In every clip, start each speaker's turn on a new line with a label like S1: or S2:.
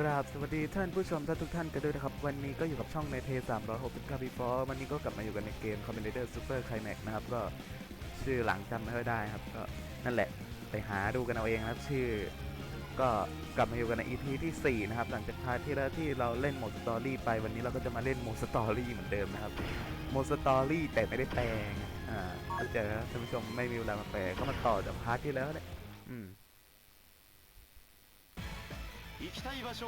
S1: กราบสวัสดีท่านผู้ชมท่านทุกท่านกันด้วยนะครับ วันนี้ก็อยู่กับช่องในเท360ครับพี่ฟอวันนี้ก็กลับมาอยู่กันในเกมคอม c o m b i n a t o r Super Climax นะครับ ก็ชื่อหลังจำไม่ค่อยได้ครับ ก็นั่นแหละไปหาดูกันเอาเองครับ ชื่อ ก็กลับมาอยู่กันใน EP ที่ 4 นะครับ หลังจากพาร์ที่แล้วที่เราเล่นโหมดสตอรี่ไปวันนี้เราก็จะมาเล่นโหมดสตอรี่เหมือนเดิมนะครับโหมดสตอรี่แต่ไม่ได้แปลงอ่าเข้าใจนท่านผู้ชมไม่มีเวลามาแปลก็มาต่อจากพาร์ทที่แล้วแหละอืม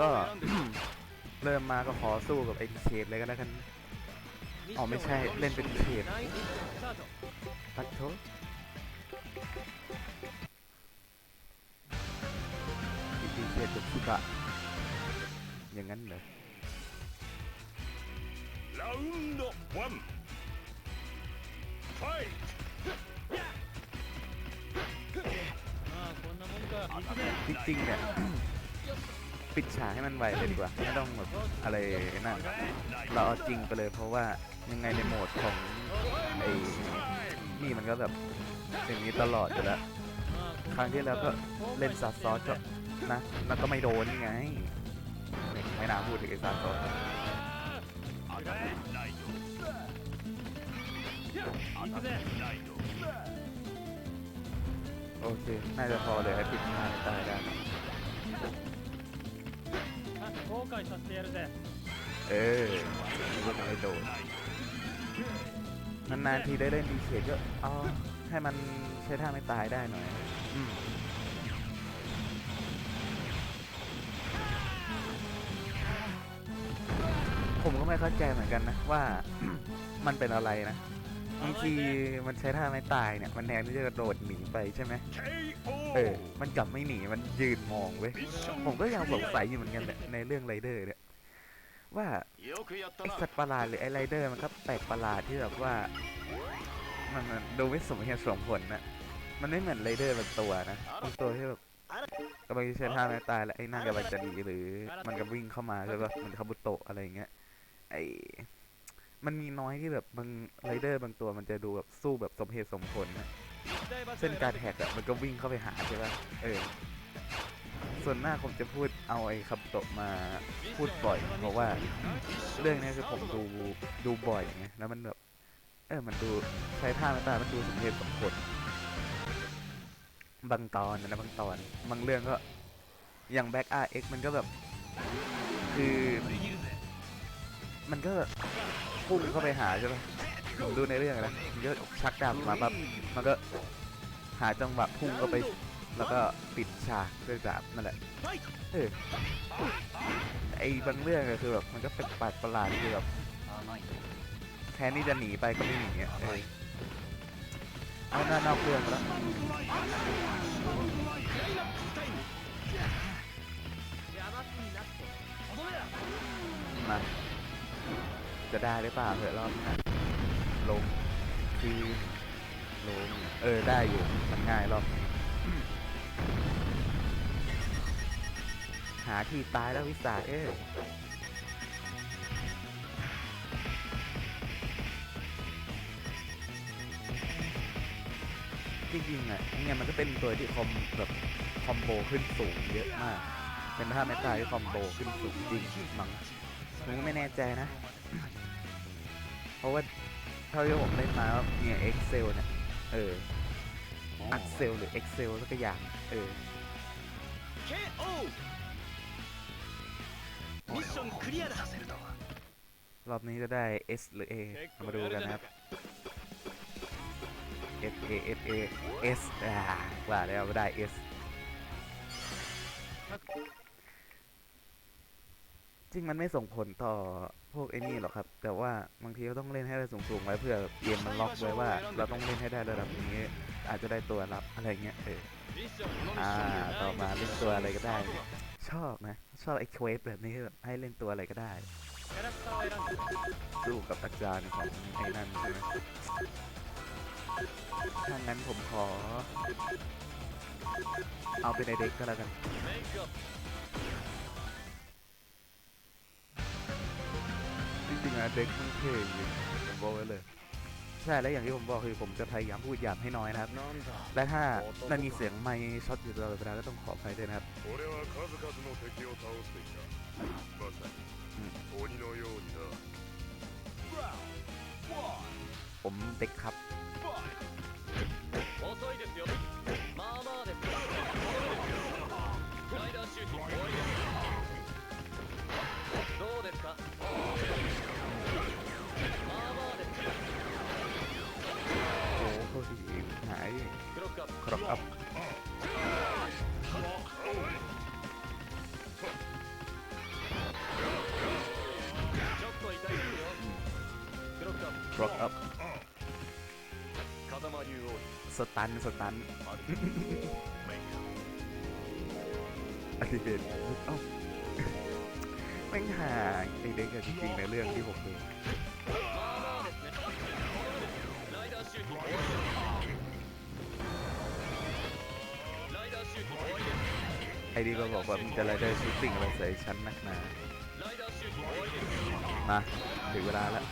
S1: ก็
S2: 選んで
S1: เริ่มมาก็ขอสู้กับไอ้เขตเลยก็แล้วกัน อ๋อไม่ใช่เล่นเป็นเขต ปัดโทอีพีเขตกับสุกะอย่างนั้นเหรอ
S3: ラウンドワンファイ
S1: จริงๆเนี่ย ปิดฉากให้มันไวเลยดีกว่าไม่ต้องแบบอะไรนั่นเราเอาจริงไปเลยเพราะว่ายังไงในโหมดของไอ้นี่มันก็แบบอย่างนี้ตลอดอยู่แล้วครั้งที่แล้วก็เล่นซัาซอสก็นะมันก็ไม่โดนไงไม่น่าพูดถึงไอ้ซาซอสโอเค น่าจะพอเลยให้ปิดหน้าได้ได้
S4: 後悔させてやるぜ
S1: เออไม่ไม่โดน นานๆทีได้เล่นดีเขตก็อ๋อให้มันใช้ท่าไม่ตายได้หน่อยอืมผมก็ไม่เข้าใจเหมือนกันนะว่า มันเป็นอะไรนะ บางทีมันใช้ท่าไม้ตายเนี่ย มันแทนที่จะโดดหนีไปใช่ไหมเออ มันกลับไม่หนี มันยืนมองเว้ย ผมก็ยังสงสัยอยู่เหมือนกันแหละในเรื่องไรเดอร์เนี่ย ว่าไอสัตว์ประหลาดหรือไอไรเดอร์มันก็แปลกประหลาดที่แบบว่า มันดูไม่สมเหตุสมผลนะ มันไม่เหมือนไรเดอร์บางตัวนะบางตัวที่แบบกำลังจะใช้ท่าไม้ตายแล้วไอ้นั่นกำลังจะดีหรือ มันก็วิ่งเข้ามาใช่ปะมันคาบุโตะอะไรอย่างเงี้ย ไอ มันมีน้อยที่แบบบางไรเดอร์บางตัวมันจะดูแบบสู้แบบสมเหตุสมผลนะเส้นการแหกอะมันก็วิ่งเข้าไปหาใช่ปะเออ ส่วนมากผมจะพูดเอาไอ้คำโตะมาพูดบ่อย เพราะว่า เรื่องนี้คือผมดูดูบ่อยไงแล้วมันแบบเออมันดูใช้ท่าไม่ตายมันดูสมเหตุสมผลบางตอนนะบางตอน บางเรื่องก็อย่างแบ็กอาร์เอ็กมันก็แบบ คือ มันก็ พุ่งเข้าไปหาใช่ปะผมดูในเรื่องนะมันก็ชักดาบมาแบบมันก็หาจังหวะพุ่งเข้าไป แล้วก็ปิดฉากด้วยดาบนั่นแหละเออไอ้บางเรื่องก็คือแบบมันก็เป็นปลาดประหลาดคือแบบแทนที่จะหนีไปก็ไม่หนีอะเออเอาหน้านอกเรื่องแล้ว จะได้หรือเปล่าเถอะรอบหน้ลงคืนลงเออได้อยู่มันง่ายรอบหาที่ตายแล้ววิสาเอ้ยจริงๆอะเนี่ยมันก็เป็นตัวที่คอมแบบคอมโบขึ้นสูงเยอะมาก เป็นท่าไม่ตายที่คอมโบขึ้นสูงจริงมั้งผมก็ไม่แน่ใจนะ ราะว่าเท่าที่ผมเล่นมาเนี่ยเอ็กเซลเนี่ยเอออักเซลหรือเอ็กเซลสักอย่างเออ
S2: มิชชั่นคลีร์
S1: รอบนี้จะได้ S หรือ A มาดูกันนะครับ S A S A S อ่าว่าแล้วได้ S จริงมันไม่ส่งผลต่อพวกไอ้นี่หรอกครับ แต่ว่าบางทีก็ต้องเล่นให้ได้สูงๆไว้เพื่อเกมมันล็อกไว้ว่า เราต้องเล่นให้ได้ระดับนี้ อาจจะได้ตัวรับอะไรเงี้ยเอออ่าต่อมาเล่นตัวอะไรก็ได้ ชอบนะชอบไอ้เควฟแบบนี้แบบให้เล่นตัวอะไรก็ได้สู้กับอาจารย์ของไอ้นั่นใช่ไหมถ้างั้นผมขอ เอาเป็นไอเด็กก็แล้วกัน ริงๆนะเด็กมันเพลจริงผมบอกไว้เลย ใช่และอย่างที่ผมบอกคือผมจะพยายามพูดหยาบให้น้อยนะครับ และถ้ามันมีเสียงไม้ช็อตอยู่ตลอดเวลาก็ต้องขออภัยด้วยนะครับ
S3: ผม
S1: เด็กครับ
S2: どうですかา
S1: ยครอ
S2: กอัพ
S1: ครอ
S2: กอัพ
S1: สตัน สตันอดีตเดตเอ้าแม่งห่างไอเด็กจริงในเรื่องที่ผมดู ไอ้ดีก็บอกว่ามีงจะไรเด้ร์ชูตติ้งอะไรใส่ชั้นนักหนา มาถึงเวลาแล้ว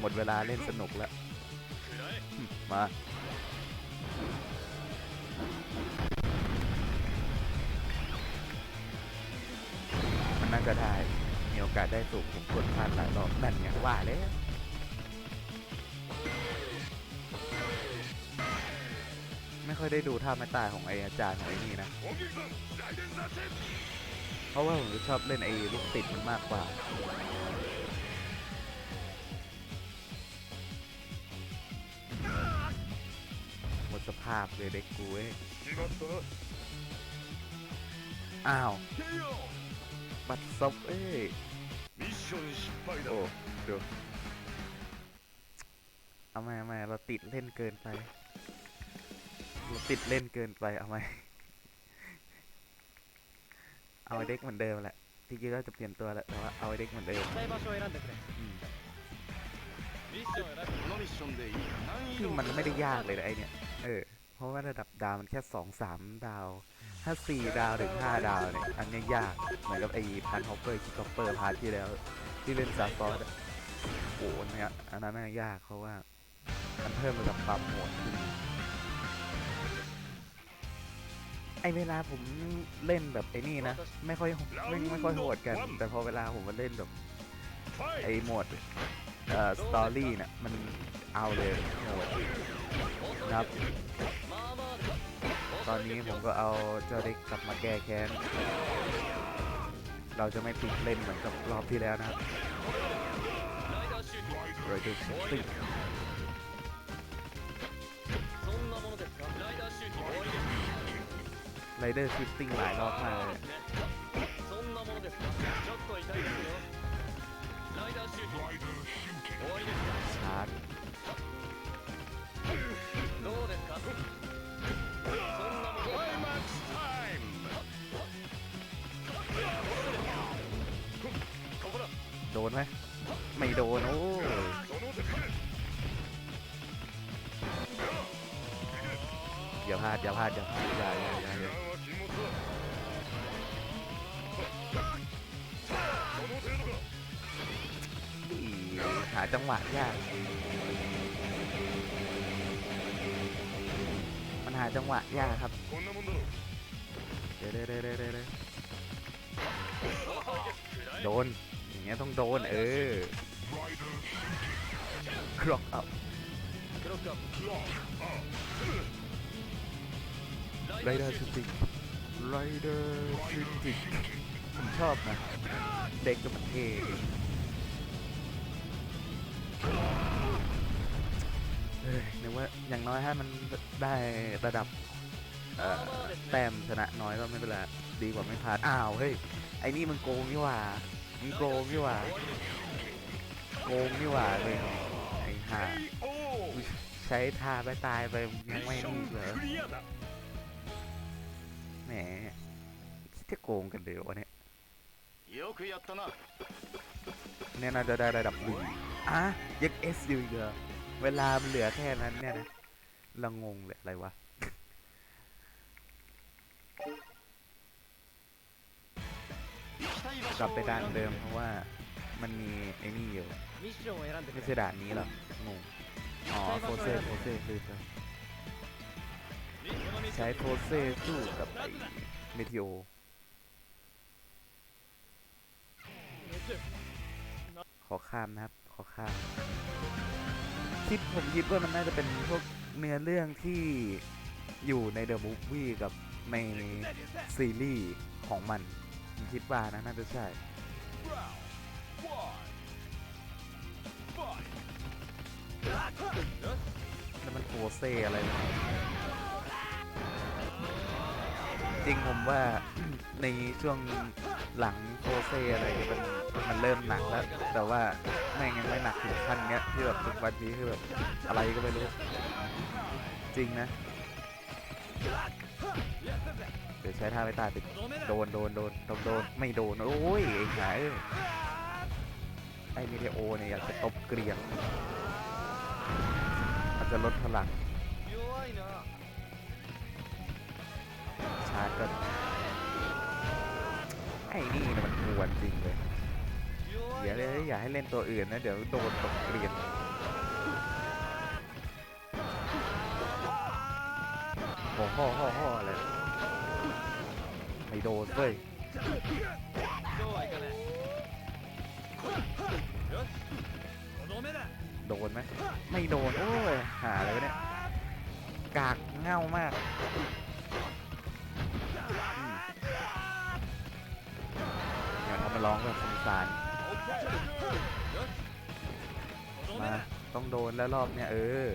S1: หมดเวลาเล่นสนุกแล้ว มา มันน่าจะได้ มีโอกาสได้สูงถึงคนพลาดหลายรอบนั่นไงว่าเลย อยได้ดูท่าไม่ตายของไออาจารย์ของไอนี่นะ เพราะว่าผมชอบเล่นไอลูกติดมันมากกว่าหมดสภาพเลยเด็กกูเอ้อ้าวบัดซบเอ้โอ้ดูเอาไม่ไม่เราติดเล่นเกินไป ติดเล่นเกินไปเอาไหมเอาเด็กเหมือนเดิมแหละจริงๆก็จะเปลี่ยนตัวแหละแต่ว่าเอาเด็กเหมือนเดิมซึ่มันไม่ได้ยากเลยนะไอเนี่ยเออเพราะว่าระดับดาวมันแค่สองสามดาว ถ้าสี่ดาวถึงห้าดาวเนี่ยอันนี้ยากเหมือนกับไอพันฮอปเปอร์คิกอปเปอร์พาร์ทที่แล้วที่เล่นซาฟอสโอ้โหเนี่ยอันนั้นยากเพราะว่ามันเพิ่มระดับความโหดขึ้น ไอเวลาผมเล่นแบบไอ้นี่นะ ไม่ค่อยไม่ไม่ค่อยโหดกัน แต่พอเวลาผมมาเล่นแบบไอโหมดเอ่อสตอรี่เนี่ยมันเอาเลยโหดครับ ตอนนี้ผมก็เอาเจ้าเด็กกลับมาแก้แค้น เราจะไม่ปิดเล่นเหมือนกับรอบที่แล้วนะครับโร
S2: ยด้วซิ
S1: ไรเดอร์ชิฟติ้งหลายรอบมากเลยชาร์จโดนไหมไม่โดน โอ้อย่าพลาดอย่าพลาดอย่าพลาดอย่าอย่าอย่า หาจังหวะยาก มันหาจังหวะยากครับ เดี๋เดี๋เดี๋เดี๋โดน อย่างเงี้ยต้องโดน เออคล็อกอัพไรเดอร์สติ ไรเดอร์ฟินสิกผมชอบนะ เด็กกับมันเองนึกว่าอย่างน้อยให้มันได้ระดับแต้มชนะน้อยก็ไม่เป็นไรดีกว่าไม่พลาดอ้าวเฮ้ยไอ้นี่มันโกงนี่ว่ามันโกงนี่ว่าโกงนี่ว่าเลยไอ้ห่าใช้ทาไปตายไปยังไม่รู้
S3: เลย
S1: แจะโกงกันเดี๋ยววะเนี่ยเนี่ยน่าจะได้ระดับหนึ่งอะยังเอสอยู่เยอเวลาเหลือแค่นั้นเนี่ยนะละงงเลยอะไรวะกลับไปด่านเดิมเพราะว่ามันมีไอ้นี่อยู่ไม่ใช่ด่านนี้หรองงอ๋อโคเซ่โคเซ่
S2: คือ
S1: ใช้โฟเซสู้กับไอ้เมทิโอขอข้ามนะครับ ขอข้ามคิดผมคิดว่ามันน่าจะเป็นพวกเนื้อเรื่องที่อยู่ในเดอะมูฟวี่กับในซีรีส์ของมันผมคิดว่านะน่าจะใช่แล้วมันโคเซอะไรวะ จริงผมว่า ในช่วงหลังโคเซอะไรมันมันเริ่มหนักแล้ว แต่ว่าแม่งยังไม่หนักถึงขั้นเนี้ยที่แบบถึงวันนี้คือแบบอะไรก็ไม่รู้ จริงนะ เดี๋ยวใช้ท่าไม่ตายติดโดนโดนโดนโดนโดนไม่โดน โอ้ยไอ้หายไอ้มิเทโอเนี่ยอยากจะตบเกลียงมันจะลดพลัง ก็ไอ้นี่มันกวนจริงเลยอย่าเลยอย่าให้เล่นตัวอื่นนะ เดี๋ยวโดนตกเกลียนห่อห่อห่อ้โหเลยไม่โดนเลยโดนไหมไม่โดน โอ้ย หาเลยเนี่ย กากเง่ามาก มาร้องแบบสงสาร มา ต้องโดนแล้วรอบเนี้ยเออ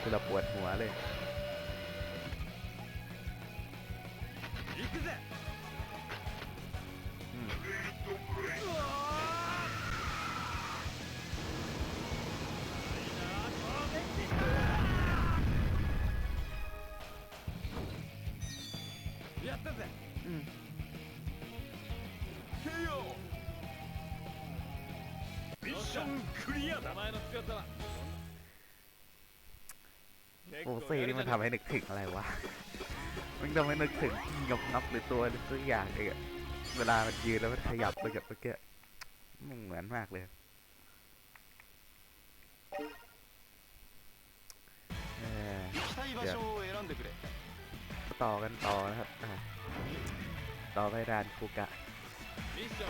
S1: กูละปวดหัวเลย โอซีนี่มันทำให้นึกถึงอะไรวะ มันทำให้นึกถึงยบนับหรือตัวตัวอย่างเองเวลามันยืนแล้วมันขยับไปกับเมื่อกี้มัเหมือนมากเลยเดี๋ต่อกันต่อนะครับต่อไปด่านคูกะ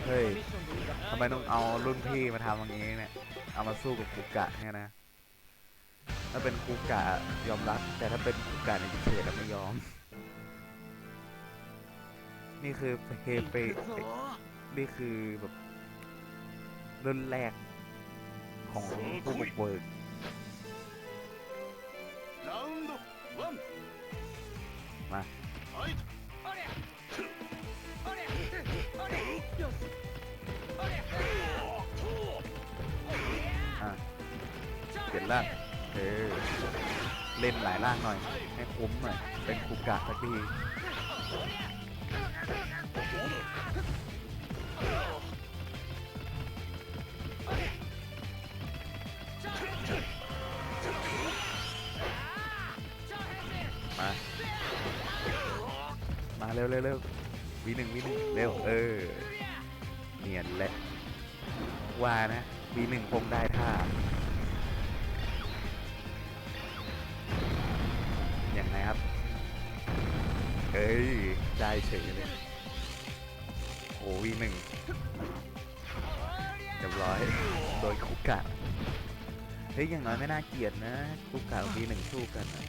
S1: เฮ้ยทำไมต้องเอารุ่นพี่มาทำอย่างนี้เนี่ย เอามาสู้กับคูกะเนี่ยนะ ถ้าเป็นครูกะยอมรับ แต่ถ้าเป็นครูกะในพิเศษไม่ยอม นี่คือเพ
S2: ย์ไป
S1: นี่คือแบบรุ่นแรกของผู้บุกเบิกมาเปลี่ยนร่าง เออ เล่นหลายร่างหน่อย ให้คุ้มหน่อย เป็นคุกะสักทีมา มาเร็วเร็วเร็ววีหนึ่งวีหนึ่งเร็ว เออ เนียนแหละว่านะวีหนึ่งคงได้ท่า ย ได้เฉยเลยโอ้วีหนึ่งเรียบร้อย โดยคุกกะ เฮ้ย อย่างน้อยไม่น่าเกลียดนะ คุกกะวีหนึ่งสู้กันนะ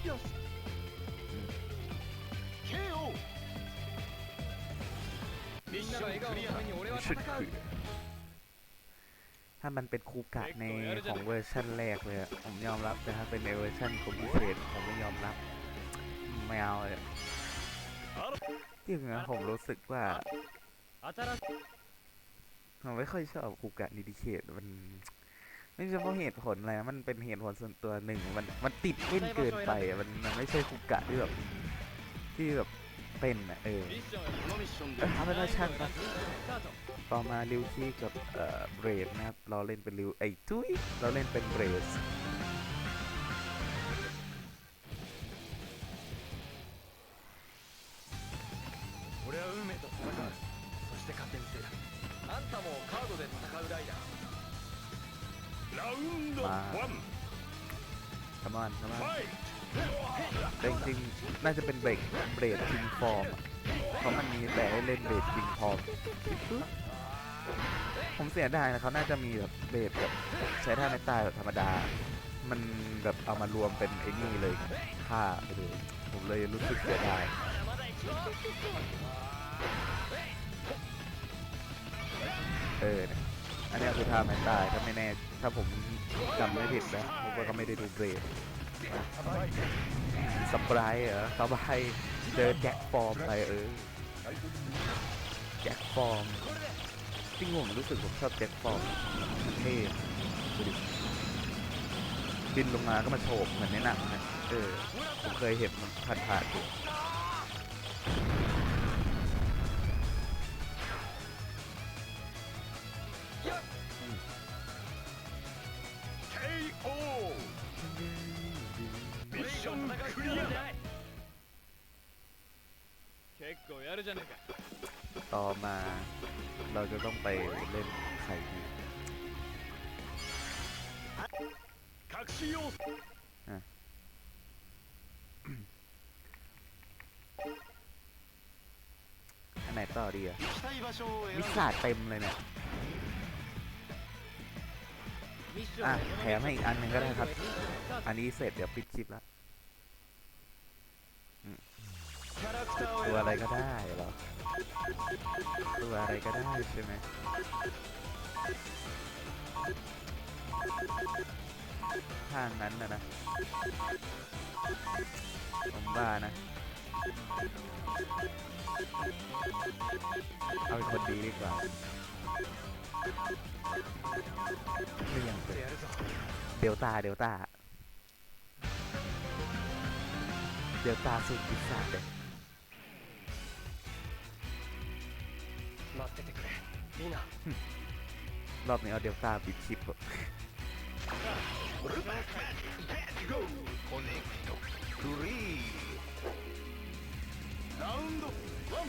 S1: ชชั่ ถ้ามันเป็นคูกะในของเวอร์ชันแรกเลยผมยอมรับนะฮถ้าเป็นในเวอร์ชันของพิเศษผมไม่ยอมรับไม่เอาเลยจริงนะผมรู้สึกว่าผมไม่ค่อยชอบคูกะนิดิเคตมันไม่ใช่เพราะเหตุผลอะไรมันเป็นเหตุผลส่วนตัวหนึ่งมันมันติดเล่นเกินไปมันมันไม่ใช่คูกะที่แบบที่แบบ เต้นนะเออ
S2: ทำ
S1: เป็นว่าช่างะต่อมาลิวคีกับเอ่อเบรดนะครับ เราเล่นเป็นลิวไอ้ทุยเราเล่นเป็นเบรดมา come
S3: on come on
S1: แต่จริงๆน่าจะเป็นเบรกเบรกคิงฟอร์มเพราะมันมีแต่ให้เล่นเบรกคิงฟอร์มผมเสียดายนะเขาน่าจะมีแบบเบรกแบบใช้ท่าไม่ตายแบบธรรมดา มันแบบเอามารวมเป็นไอ้นี่เลยค่าไปเลยผมเลยรู้สึกเสียดายเออนี่อันนี้คือท่าไม่ตายถ้าไม่แน่ ถ้าผมจำไม่ผิดนะผมก็ไม่ได้ดูเบรก สปายเหรอสบายเจอแจ็คฟอร์มไปเออแจ็คฟอร์มจริงผมรู้สึกผมชอบแจ็คฟอร์มเท่ดูดิบินลงมาก็มาโฉบเหมือนในหนังนะเออผมเคยเห็นมันผ่านๆอยู่ ต่อมาเราจะต้องไปเล่นไข่ดี
S3: อะ
S1: อันไหนต่อดีอะมิสซาดเต็มเลยเนี่ยอะแถมให้อีกอันหนึ่งก็ได้ครับ อันนี้เสร็จเดี๋ยวปิดคลิปแล้ว ตัวอะไรก็ได้เหรอ ตัวอะไรก็ได้ใช่ไหมทางนั้นนะนะ ผมว่านะ เอาเป็นคนดีดีกว่าเรื่องเดลต้าเดลต้าเดลต้าสูตรพิซซ่าเลย
S2: 待っててくれいいな
S1: รอบนี้เอาเดลต้าปิดคลิปเถอะ
S3: コネクトフリーラウンドワン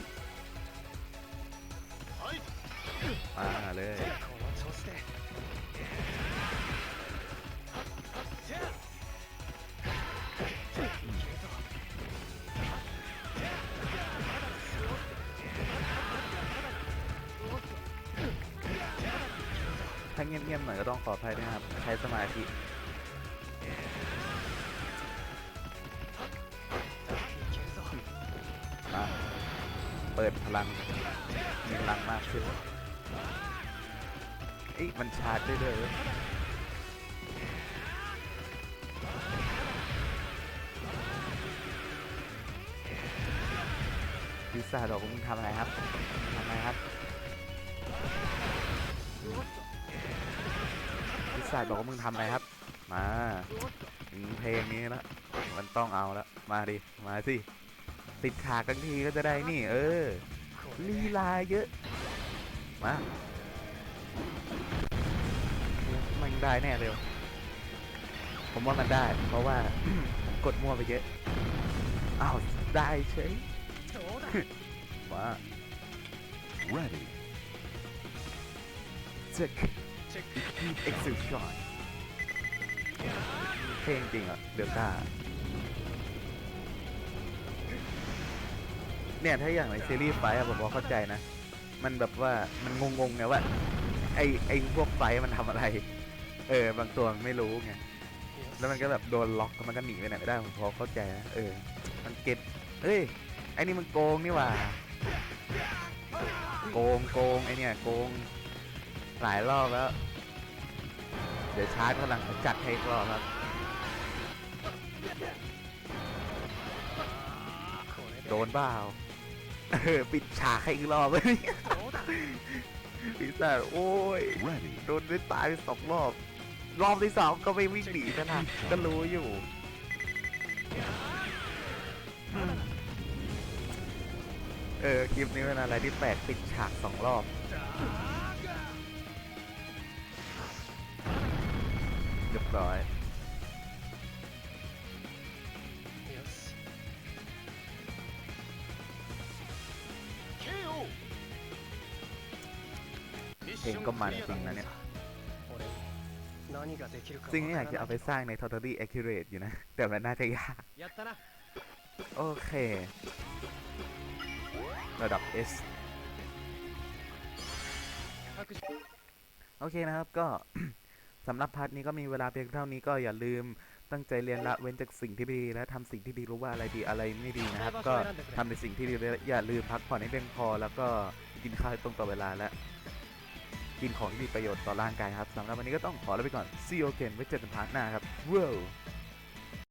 S3: はい
S1: มาเลย
S2: こ
S1: เงียบๆหน่อยก็ต้องขออภัยด้วยนะครับใช้สมาธิมาเปิดพลังมีพลังมากขึ้นเอ้ยมันชาร์จได้ด้วยเว้ยวิสาดอกมึงทำอะไรครับทำอะไรครับ วิสาบอกว่ามึงทำอะไรครับ มาถึงเพลงนี้แล้วมันต้องเอาแล้วมาดิ มาสิ ติดฉากกันทีก็จะได้นี่ เออ ลีลาเยอะ มามันได้แน่เร็วผมว่ามันได้ เพราะว่า ผมกดมั่วไปเยอะอ้าวได้เฉยมา ready check เพลงจริงอะเดลต้าเนี่ยถ้าอย่างในซีรีส์ไฟอะผมพอเข้าใจนะ มันแบบว่ามันงงๆไงว่า ไอไอพวกไฟมันทำอะไร เออ บางตัวมันไม่รู้ไงแล้วมันก็แบบโดนล็อกแล้วมันก็หนีไปไหนไม่ได้ผมพอเข้าใจนะเออ มันเก็ตเอ้ยไอนี่มันโกงนี่หว่า โกงโกงไอเนี่ยโกง หลายรอบแล้ว เดี๋ยวชาร์จพลังจัดให้อีกรอบครับโดนเปล่าเออปิดฉากให้อีกรอบเลยพิซซ่าโอ้ยโดนได้ตายไปสองรอบ รอบที่สองก็ไม่วิ่งหนีซะนะก็รู้อยู่เออคลิปนี้เป็นอะไรที่แปลกปิดฉากสองรอบ ร้อยเพลงก็มันจริงนะเนี่ยซึ่งอยากจะเอาไปสร้างใน Totally Accurate อยู่นะ แต่มันน่าจะยาก โอเค ระดับ S โอเคนะครับก็ สำหรับพาร์ทนี้ก็มีเวลาเพียงเท่านี้ก็อย่าลืมตั้งใจเรียนละเว้นจากสิ่งที่ไม่ดีและทำสิ่งที่ดีรู้ว่าอะไรดีอะไรไม่ดีนะครับ ก็ทำในสิ่งที่ดีและอย่าลืมพักผ่อนให้เพียงพอ แล้วก็กินข้าวให้ตรงต่อเวลาและกินของที่มีประโยชน์ต่อร่างกายครับสำหรับวันนี้ก็ต้องขอลาไปก่อน see you again ไว้เจอกันพาร์ทหน้าครับว้าว